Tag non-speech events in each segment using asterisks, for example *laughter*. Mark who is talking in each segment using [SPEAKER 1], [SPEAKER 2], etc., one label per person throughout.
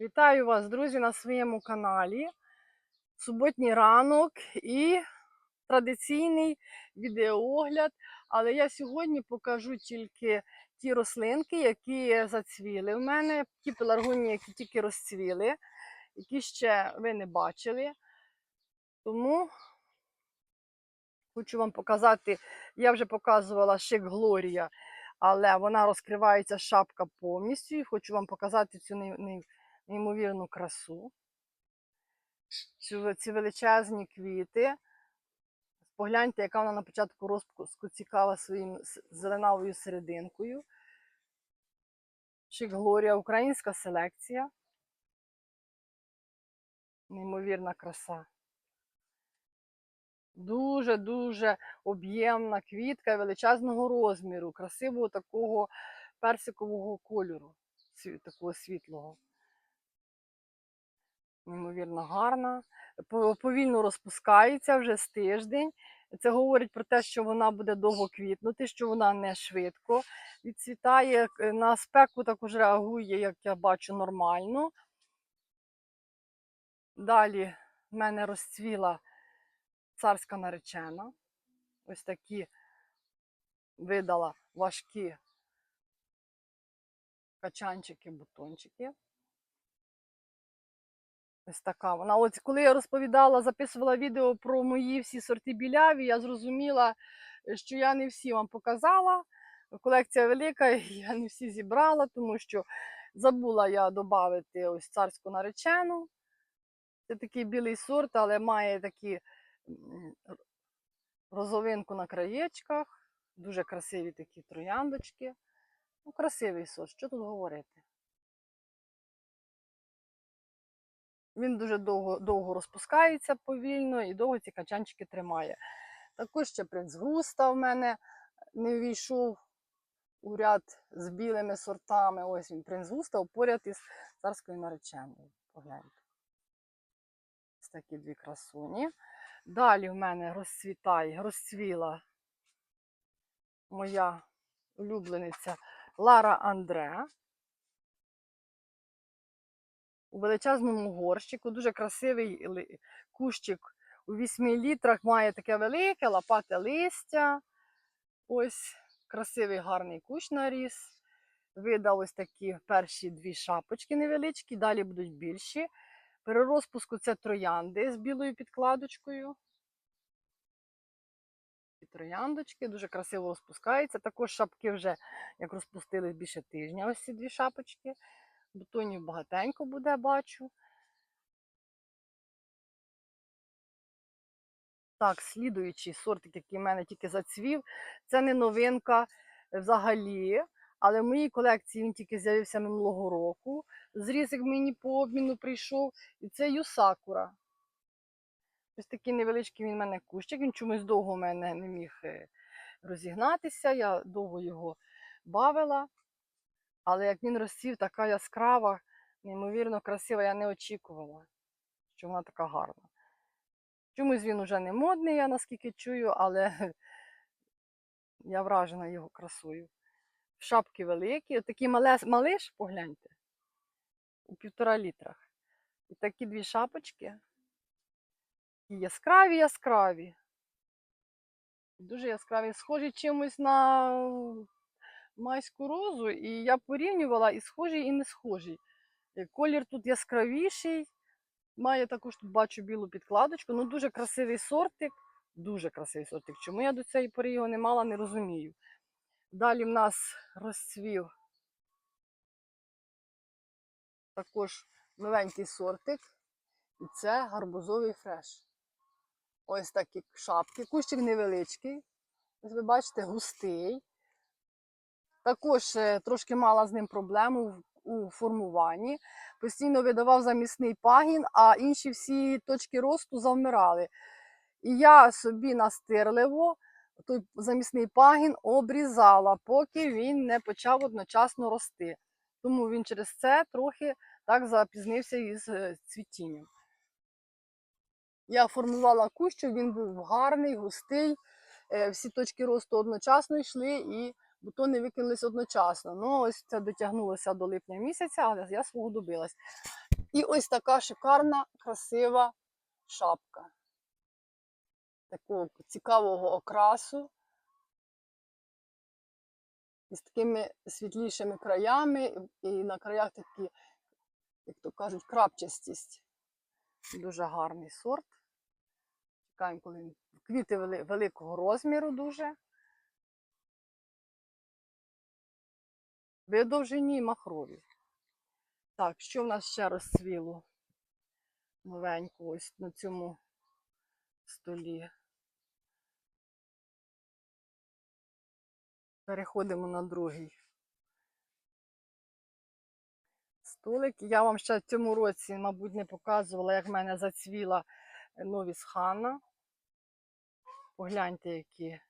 [SPEAKER 1] Вітаю вас, друзі, на своєму каналі. Суботній ранок і традиційний відеоогляд. Але я сьогодні покажу тільки ті рослинки, які зацвіли в мене, ті пеларгонії, які тільки розцвіли, які ще ви не бачили. Тому хочу вам показати, я вже показувала шик Глорія, але вона розкривається шапка повністю. І хочу вам показати цю ней- ней- неймовірну красу. Ці величезні квіти. Погляньте, яка вона на початку розпуску цікава своїм зеленавою серединкою. Шик Глорія, українська селекція. Неймовірна краса. Дуже-дуже об'ємна квітка величезного розміру, красивого такого персикового кольору, такого світлого. Неймовірно гарна. Повільно розпускається вже з тиждень. Це говорить про те, що вона буде довго квітнути, що вона не швидко відцвітає. На спеку також реагує, як я бачу, нормально. Далі в мене розцвіла царська наречена. Ось такі видала важкі качанчики, бутончики. Ось така вона. От коли я розповідала, записувала відео про мої всі сорти біляві, я зрозуміла, що я не всі вам показала. Колекція велика, *laughs* я не всі зібрала, тому що забула я додати ось царську наречену. Це такий білий сорт, але має такі розовинку на краєчках. Дуже красиві такі трояндочки. Ну, красивий сорт, що тут говорити? Він дуже довго, довго розпускається повільно і довго ці качанчики тримає. Також ще принц Густа в мене не війшов у ряд з білими сортами. Ось він принц Густа поряд із царською нареченою. Погляньте. Ось такі дві красуні. Далі в мене розцвітає, розцвіла моя улюблениця Лара Андре. У величезному горщику, дуже красивий кущик у 8 літрах, має таке велике лопате листя. Ось красивий гарний кущ наріс. Видав ось такі перші дві шапочки невеличкі, далі будуть більші. При розпуску це троянди з білою підкладочкою. Трояндочки дуже красиво розпускаються. Також шапки вже як розпустились більше тижня. Ось ці дві шапочки. Бутонів багатенько буде, бачу. Так, слідуючий сортик, який в мене тільки зацвів, це не новинка взагалі. Але в моїй колекції він тільки з'явився минулого року. Зрізик мені по обміну прийшов. І це Юсакура. Ось такий невеличкий він в мене кущик. Він чомусь довго в мене не міг е, розігнатися. Я довго його бавила. Але як він розцвів, така яскрава, неймовірно красива, я не очікувала, що вона така гарна. Чомусь він уже не модний, я наскільки чую, але *laughs* я вражена його красою. Шапки великі, малес, малиш, погляньте, у півтора літрах. І такі дві шапочки. І яскраві, яскраві. Дуже яскраві, схожі чимось на майську розу, і я порівнювала і схожий, і не схожий. Е, Колір тут яскравіший, має також тут бачу білу підкладочку. Ну, дуже красивий сортик. Дуже красивий сортик. Чому я до цієї пори його не мала, не розумію. Далі в нас розцвів також новенький сортик. І це гарбузовий фреш. Ось такі шапки. Кущик невеличкий. Ось ви бачите, густий. Також е, трошки мала з ним проблему у формуванні. Постійно видавав замісний пагін, а інші всі точки росту завмирали. І я собі настирливо той замісний пагін обрізала, поки він не почав одночасно рости. Тому він через це трохи так запізнився із е, цвітінням. Я формувала кущ, щоб він був гарний, густий. е, Всі точки росту одночасно йшли і бутони викинулись одночасно. Ну, ось це дотягнулося до липня місяця, але я свого добилась. І ось така шикарна, красива шапка. Такого цікавого окрасу. Із такими світлішими краями, і на краях такі, як то кажуть, крапчастість. Дуже гарний сорт. Чекаємо, коли. Квіти вели- великого розміру дуже. Видовжені і махрові. Так, що в нас ще розцвіло? Новенько ось на цьому столі. Переходимо на другий столик. Я вам ще в цьому році, мабуть, не показувала, як в мене зацвіла новіс хана. Погляньте, які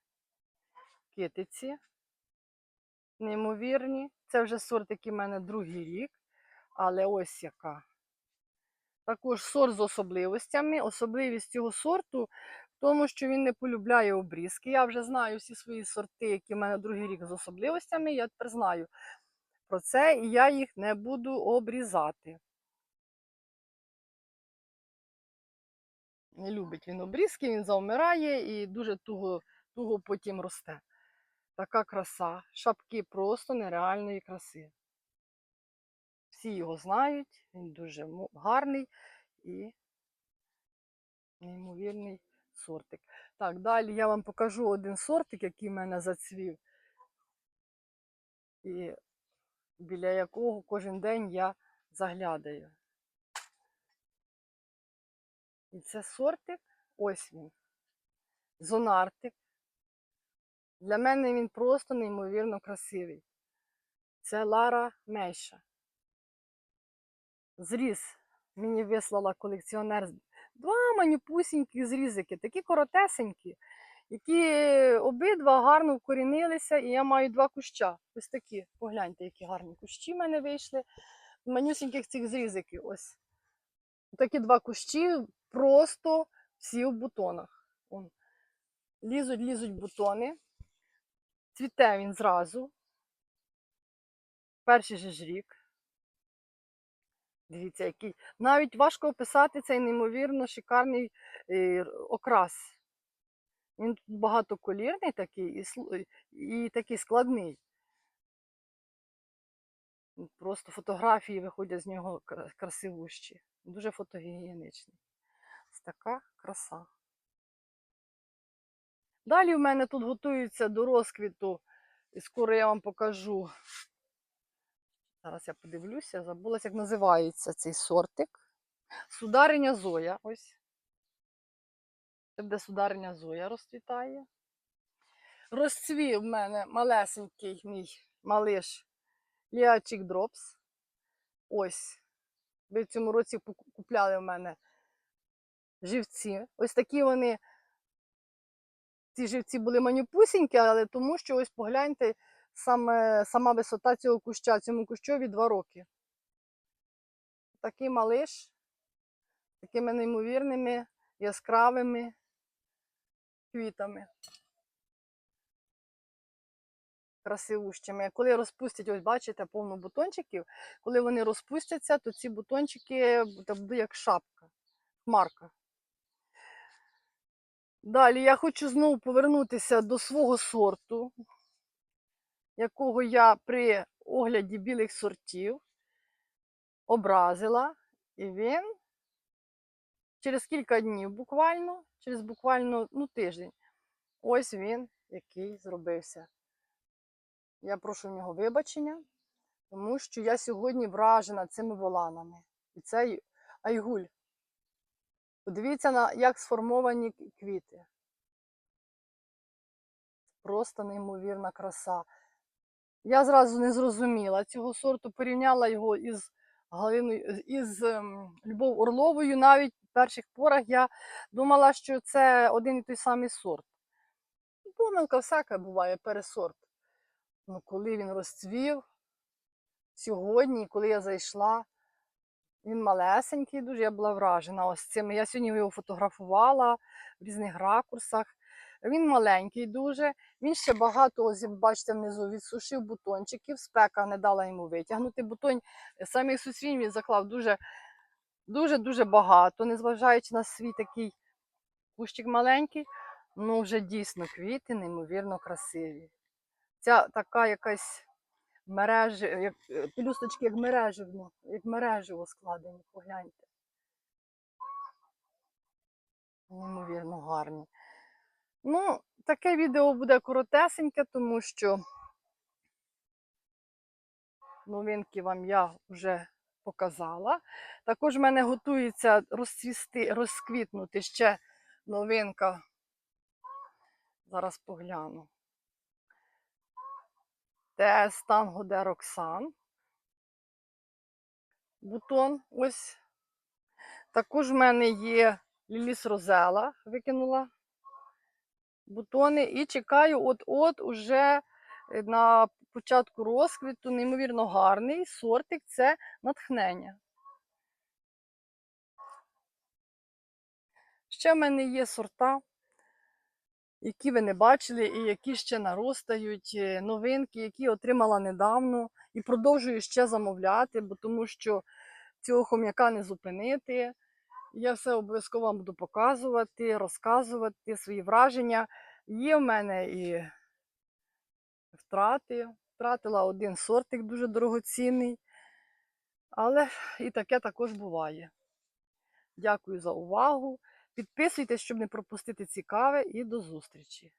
[SPEAKER 1] китиці. Неймовірні. Це вже сорт, який в мене другий рік. Але ось яка. Також сорт з особливостями. Особливість цього сорту в тому, що він не полюбляє обрізки. Я вже знаю всі свої сорти, які в мене другий рік з особливостями. Я тепер знаю про це, і я їх не буду обрізати. Не любить він обрізки, він завмирає і дуже туго, туго потім росте. Така краса. Шапки просто нереальної краси. Всі його знають, він дуже гарний і неймовірний сортик. Так, далі я вам покажу один сортик, який в мене зацвів, і біля якого кожен день я заглядаю. І це сортик, ось він, зонартик. Для мене він просто неймовірно красивий. Це Лара Мейша. Зріз мені вислала колекціонер два манюпусінькі зрізики, такі коротесенькі, які обидва гарно вкорінилися, і я маю два куща. Ось такі. Погляньте, які гарні кущі в мене вийшли. Манюсіньких цих зрізиків. Ось. Такі два кущі просто всі в бутонах. Лізуть, лізуть бутони. Цвіте він зразу. Перший же ж рік. Дивіться, який. Навіть важко описати цей неймовірно шикарний е, окрас. Він багатоколірний такий і, і такий складний. Просто фотографії виходять з нього красивущі. Дуже фотогенічний. Ось така краса. Далі в мене тут готуються до розквіту. І скоро я вам покажу. Зараз я подивлюся, забулася, як називається цей сортик. Судариня Зоя. Ось. Це буде судариня Зоя розцвітає. Розцвів в мене малесенький мій малиш Ліачик Дропс. Ось. Ви в цьому році купляли в мене живці. Ось такі вони. Ці живці були манюпусінькі, але тому що ось погляньте, саме, сама висота цього куща, цьому кущові 2 роки. Такий малиш, такими неймовірними яскравими квітами. Красивущими. Коли розпустять, ось бачите, повно бутончиків, коли вони розпустяться, то ці бутончики буде як шапка, хмарка. Далі я хочу знову повернутися до свого сорту, якого я при огляді білих сортів образила. І він через кілька днів буквально, через буквально ну, тиждень, ось він, який зробився. Я прошу в нього вибачення, тому що я сьогодні вражена цими воланами. І цей айгуль. Подивіться, на, як сформовані квіти. Просто неймовірна краса. Я зразу не зрозуміла цього сорту, порівняла його із Галиною, із ем, Любов Орловою. Навіть в перших порах я думала, що це один і той самий сорт. Помилка всяка буває, пересорт. Ну, коли він розцвів сьогодні, коли я зайшла, він малесенький, дуже я була вражена ось цим. Я сьогодні його фотографувала в різних ракурсах. Він маленький дуже. Він ще багато, ось бачите, внизу відсушив бутончиків, спека не дала йому витягнути. Бутонь, самий сусвінь він заклав дуже Дуже-дуже багато, незважаючи на свій такий кущик маленький, ну вже дійсно квіти неймовірно красиві. Ця така якась мережі, як е, пелюсточки, як мереживно, як мереживо складені, погляньте. Неймовірно гарні. Ну, таке відео буде коротесеньке, тому що новинки вам я вже показала. Також в мене готується розцвісти, розквітнути ще новинка. Зараз погляну. ТС Танго де Роксан. Бутон ось. Також в мене є Ліліс Розела, викинула бутони і чекаю от-от уже е, на початку розквіту, неймовірно гарний сортик це натхнення. Ще в мене є сорта, які ви не бачили, і які ще наростають, е, новинки, які отримала недавно, і продовжую ще замовляти, бо тому що цього хом'яка не зупинити. Я все обов'язково вам буду показувати, розказувати свої враження. Є в мене і втрати. Втратила один сортик дуже дорогоцінний, але і таке також буває. Дякую за увагу. Підписуйтесь, щоб не пропустити цікаве, і до зустрічі!